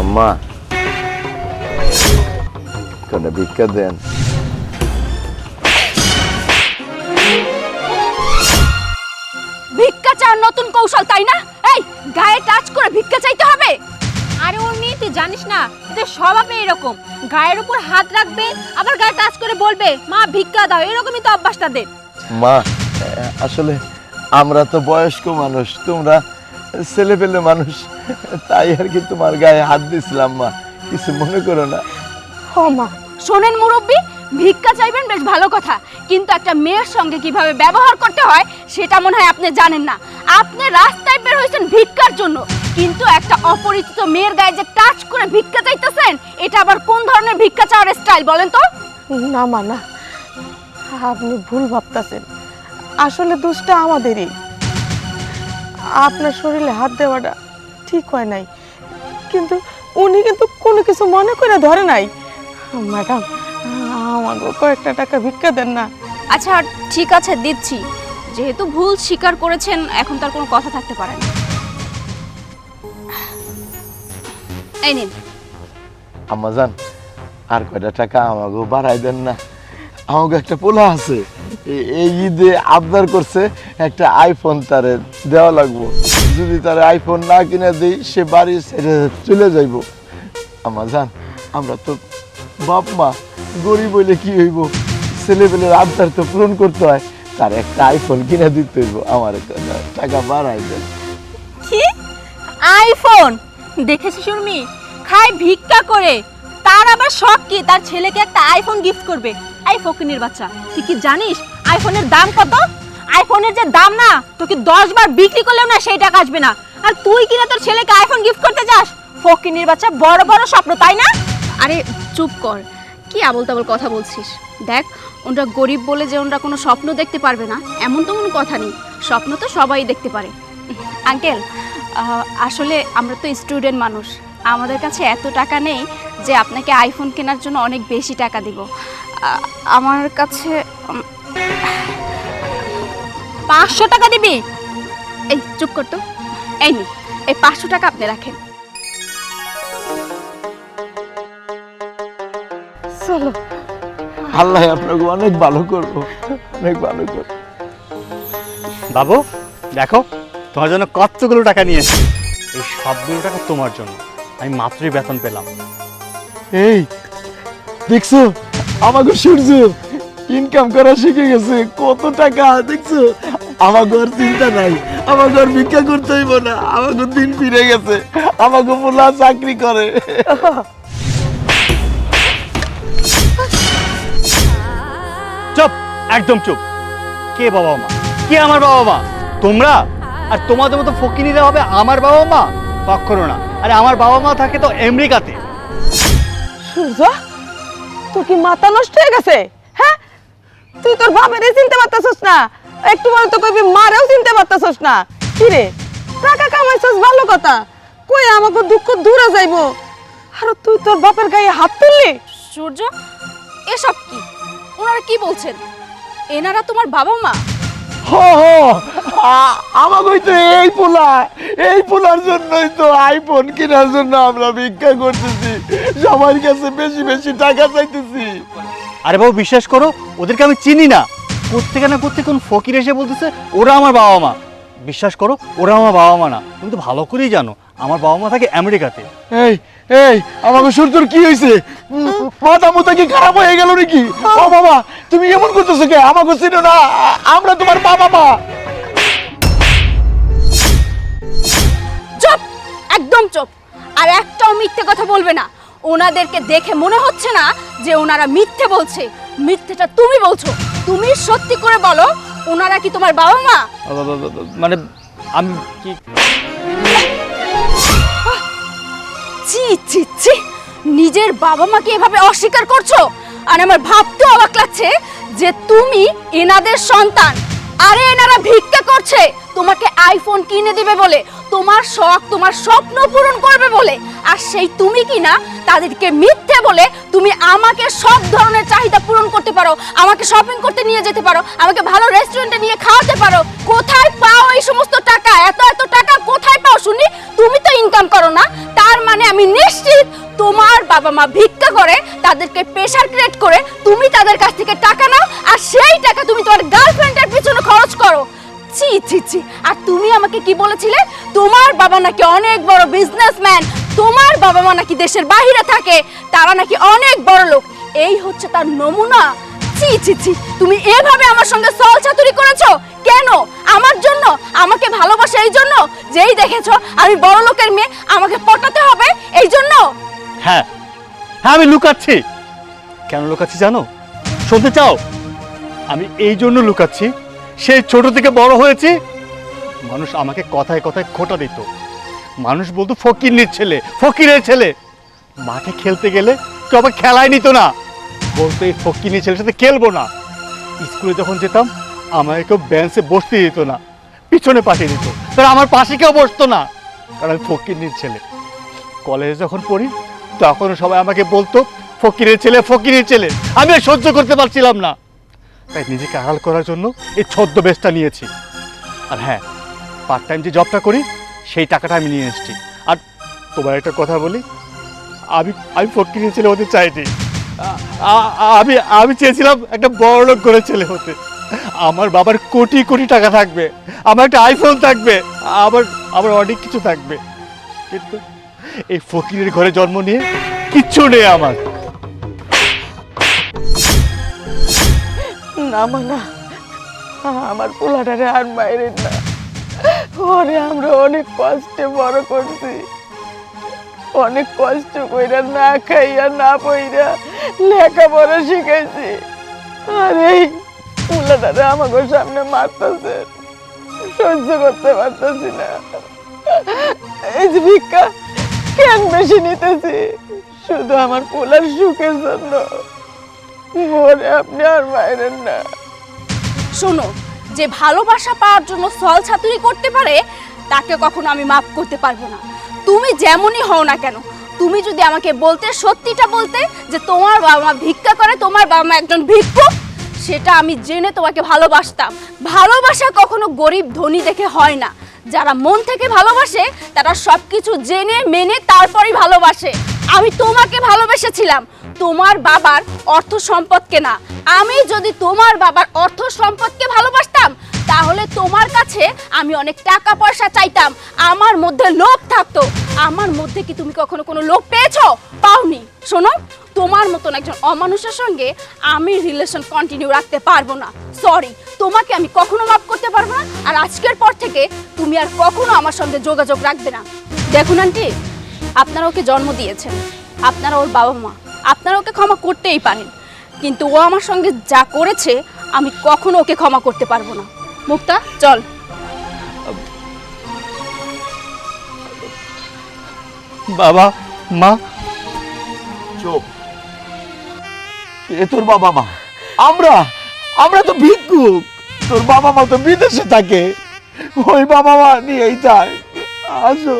আম্মা কোনে ভিক্ষা দেন ভিক্ষা চাওয়ার নতুন কৌশল তাই না? এই গায়ে টাচ করে ভিক্ষা চাইতে হবে। আরে ওর মেয়ে তুই জানিস না এদের স্বভাবে এরকম। গায়ের উপর হাত রাখবে আবার গায়ে টাচ করে বলবে মা ভিক্ষা দাও। এরকমই তো অভ্যাস তাদের। মা আসলে আমরা তো বয়স্ক মানুষ তোমরা ছেলে পেলে মানুষ তাই আর কি তোমার গায়ে হাত দিছিলাম মা কিছু মনে করো না। ও মা শোনেন মুরব্বী ভিক্ষা চাইবেন বেশ ভালো কথা কিন্তু একটা মেয়ের সঙ্গে কীভাবে ব্যবহার করতে হয় সেটা মনে হয় আপনি জানেন না। আপনি রাস্তায় বের হয়েছেন ভিক্ষার জন্য কিন্তু একটা অপরিচিত মেয়ের গায়ে যে টাচ করে ভিক্ষা চাইতেছেন এটা আবার কোন ধরনের ভিক্ষা চাওয়ার স্টাইল বলেন তো? না মা না আপনি ভুল ভাবতাছেন। আসলে দোষটা আমাদেরই। আপনার শরীরে হাত দেওয়াটা ঠিক হয় নাই। কিন্তু উনি কিন্তু কোনো কিছু মনে করে ধরে নাই। ম্যাডাম আমাকে কয়েকটা টাকা ভিক্ষা দেন না। আচ্ছা ঠিক আছে দিচ্ছি। যেহেতু ভুল স্বীকার করেছেন এখন তার কোনো কথা থাকতে পারে না। এই নিন। আম্মা জান আর কয়টা টাকা আমাকে বাড়াই দেন না। আমাকে একটা পোলা আছে। এই ঈদে আবদার করছে একটা আইফোন তারে দেওয়া লাগবো। যদি তার আইফোন না কিনে দিই, সে বাড়ি ছেড়ে চলে যাইব। আম্মা, জান, আমরা তো বাপ মা গরিব হইলে কি হইব? ছেলেপেলের আবদার তো পূরণ করতে হয়। তার একটা আইফোন কিনে দিতে হইব। আমার টাকা বাড়াই দেন। কি? আইফোন দেখেছিস উর্মি? খায় ভিক্ষা করে। তার আবার শখ কি? তার ছেলেকে একটা আইফোন গিফট করবে। আই ফকিনের বাচ্চা, তুই কি জানিস? আইফোনের দাম কত? আইফোনের যে দাম না, তোকে দশ বার বিক্রি করলেও না সেই টাকা আসবে না। আর তুই কিনা তোর ছেলেকে আইফোন গিফট করতে যাস? ফকিনের বাচ্চা বড় বড় স্বপ্ন, তাই না? আরে, চুপ কর। কি আবল তাবল কথা বলছিস? দেখ, ওনরা গরিব বলে যে ওনরা কোনো স্বপ্ন দেখতে পারবে না, এমন তো কোনো কথা নেই। স্বপ্ন তো সবাই দেখতে পারে। আঙ্কেল আসলে আমরা তো স্টুডেন্ট মানুষ। আমাদের কাছে এত টাকা নেই যে আপনাকে আইফোন কেনার জন্য অনেক বেশি টাকা দিব। আমার কাছে পাঁচশো টাকা দিবি? এই চুপ করতো এই নিন এই পাঁচশো টাকা আপনি রাখেন। চলো। আল্লাহ আপনাকে অনেক ভালো করব অনেক ভালো করব। বাবু দেখো তোমার জন্য কতগুলো টাকা নিয়েছি এই সবগুলো টাকা তোমার জন্য। আমি মাত্রই বেতন পেলাম। এই দেখছ? আমাকে সূর্য ইনকাম করা শিখে গেছে। কত টাকা দেখছ? আমাকে আর চিন্তা নাই। আমাকে আর ভিক্ষা করতে হইব না। আমাকে দিন ফিরে গেছে। আমাকে বলা চাকরি করে। চুপ একদম চুপ। কে বাবা মা? কে আমার বাবা মা? তোমরা? আর তোমাদের মতো ফকিনিরা হবে আমার বাবা মা? কখনো না। আরে আমার বাবা মা থাকে তো আমেরিকাতে। সূর্য তোর কি মাথা নষ্ট হয়ে গেছে? তুই তোর বাবারে চিনতে পারতেছস না। একটু বল তো কইবি মারেও চিনতে পারতেছস না। কি রে টাকা কামাইছস ভালো কথা। কই আমাকে দুঃখ দূরে যাইবো? আর তুই তোর বাপের গায়ে হাত তুললি? সূর্য এসব কি? ওনারা কি বলছেন? এনারা তোমার বাবা মা? হো হো আমাকে তো এই পোলা। এই পোলার জন্যই তো আইফোন কেনার জন্য আমরা ভিক্ষা করতেছি। সবার কাছে বেশি বেশি টাকা চাইতেছি। আরে বাবু বিশ্বাস করো ওদেরকে আমি চিনি না। কোথেকে না কোথেকে কোন ফকির এসে বলতেছে ওরা আমার বাবা মা। বিশ্বাস করো ওরা আমার বাবা মা না। তুমি তো ভালো করেই জানো আমার বাবা মা থাকে আমেরিকাতে। এই এই আমাকে সূর্যর কি হয়েছে মাথা মুথা কি খারাপ হয়ে গেল নাকি? ও বাবা তুমি এমন করতেছো কে? আমাকে চিনো না আমরা তোমার বাবা মা। চুপ একদম চুপ। আর একটাও মিথ্যে কথা বলবে না। ওনাদেরকে দেখে মনে হচ্ছে না যে ওনারা মিথ্যে বলছে। মিথ্যেটা তুমি বলছো। তুমি সত্যি করে বলো ওনারা কি তোমার বাবা মা? মানে আমি কি ছি ছি ছি। নিজের বাবা মাকে এভাবে অস্বীকার করছ? আর আমার ভাবতে অবাক লাগছে যে তুমি এনাদের সন্তান। আরে এনারা ভিক্ষা করছে। তোমাকে আইফোন কিনে দিবে বলে। তোমার শখ, তোমার স্বপ্ন পূরণ করবে বলে। আর সেই তুমি কি না তাদেরকে মিথ্যে বলে তুমি আমাকে সব ধরনের চাহিদা পূরণ করতে পারো, আমাকে শপিং করতে নিয়ে যেতে পারো, আমাকে ভালো রেস্টুরেন্টে নিয়ে খাওয়াতে পারো। কোথায় পাও এই সমস্ত টাকা? এত এত টাকা কোথায় পাও শুনি? তুমি তো ইনকাম করো না। তার মানে আমি নিশ্চিত তোমার বাবা মা ভিক্ষা করে, তাদেরকে প্রেশার ক্রিয়েট করে, তুমি তাদের কাছ থেকে টাকা নাও, আর সেই টাকা তুমি তোমার গার্লফ্রেন্ডের পিছনে খরচ করো। ছি ছি ছি। আর তুমি আমাকে কি বলেছিলে? তোমার বাবা নাকি অনেক বড় বিজনেসম্যান তোমার বাবা মা নাকি দেশের বাইরে থাকে। তারা নাকি অনেক বড় লোক। এই হচ্ছে তার নমুনা। ছি ছি ছি। তুমি এভাবে আমার সঙ্গে সল চাতুরি করেছ? কেন? আমার জন্য? আমাকে ভালোবাসা এই জন্য? যেই দেখেছ, আমি বড় লোকের মেয়ে, আমাকে পটাতে হবে এই জন্য? হ্যাঁ। হ্যাঁ আমি লুকাচ্ছি। কেন লুকাচ্ছি জানো? শুনতে চাও? আমি এই জন্য লুকাচ্ছি সেই ছোট থেকে বড় হয়েছি। মানুষ আমাকে কথায় কথায় খোটা দিত। মানুষ বলতো ফকিরের ছেলে ফকিরের ছেলে। মাঠে খেলতে গেলে কেউ আবার খেলায় নিত না। বলতো, এই ফকিরের ছেলের সাথে খেলব না। স্কুলে যখন যেতাম, আমাকে কেউ বেঞ্চে বসতে দিত না, পিছনে পাঠিয়ে দিত। তারা আমার পাশে কেউ বসতো না, কারণ আমি ফকিরের ছেলে। কলেজে যখন পড়ি তখন সবাই আমাকে বলতো, ফকিরের ছেলে ফকিরের ছেলে। আমি সহ্য করতে পারছিলাম না। তাই নিজেকে আড়াল করার জন্য এই ছদ্মবেশটা নিয়েছি। আর হ্যাঁ পার্ট টাইম যে জবটা করি, সেই টাকাটা আমি নিয়ে এসেছি। আর তোমার একটা কথা বলি, আমি আমি ফকিরের ছেলে হতে চাইনি। আমি আমি চেয়েছিলাম একটা বড় লোক করে ছেলে হতে। আমার বাবার কোটি কোটি টাকা থাকবে, আমার একটা আইফোন থাকবে আবার আবার অনেক কিছু থাকবে। কিন্তু এই ফকিরের ঘরে জন্ম নিয়ে কিচ্ছু নেই আমার। না আমার পোলাটারে আর বাইরে না। ওরে আমরা অনেক কষ্টে বড় করছি। অনেক কষ্ট কইরা না খাইয়া, না পইরা লেখাপড়া শিখাইছি। আর এই পোলাটারে আমাকে সামনে মারতেছে। সহ্য করতে পারতেছি না। এই যে ভিক্ষা কেন বেশি নিতেছি? শুধু আমার পোলার সুখের জন্য। শোনো, যে ভালোবাসা পাওয়ার জন্য সল ছাতুরি করতে পারে, তাকে কখনো আমি মাফ করতে পারব না। তুমি যেমনই হও না কেন, তুমি যদি আমাকে বলতে, সত্যিটা বলতে, যে তোমার বাবা মা ভিক্ষা করে, তোমার বাবা মা একজন ভিক্ষুক সেটা আমি জেনে তোমাকে ভালোবাসতাম। ভালোবাসা কখনো গরিব ধনী দেখে হয় না। যারা মন থেকে ভালোবাসে, তারা সব কিছু জেনে, মেনে, তারপরই ভালোবাসে। আমি তোমাকে ভালোবেসেছিলাম। তোমার বাবার অর্থ সম্পদকে না। আমি যদি তোমার বাবার অর্থ সম্পদকে ভালোবাসতাম, তাহলে তোমার কাছে আমি অনেক টাকা পয়সা চাইতাম। আমার মধ্যে লোভ থাকতো। আমার মধ্যে কি তুমি কখনো কোনো লোভ পেয়েছ? পাওনি। শোনো, তোমার মতন একজন অমানুষের সঙ্গে আমি রিলেশন কন্টিনিউ রাখতে পারব না। সরি তোমাকে আমি কখনো মাফ করতে পারব না। আর আজকের পর থেকে তুমি আর কখনো আমার সঙ্গে যোগাযোগ রাখবে না। দেখুন, আন্টি, আপনারা ওকে জন্ম দিয়েছেন। আপনারা ওর বাবা মা আপনারা ওকে ক্ষমা করতেই পারেন। কিন্তু ও আমার সঙ্গে যা করেছে আমি কখনো ওকে ক্ষমা করতে পারব না। মুক্তা চল। বাবা মা। চুপ। এ তোর বাবা মা? আমরা আমরা তো ভিক্ষুক তোর বাবা মা তো বিদেশে থাকে। ওই বাবা মা নিয়েই যায় আসো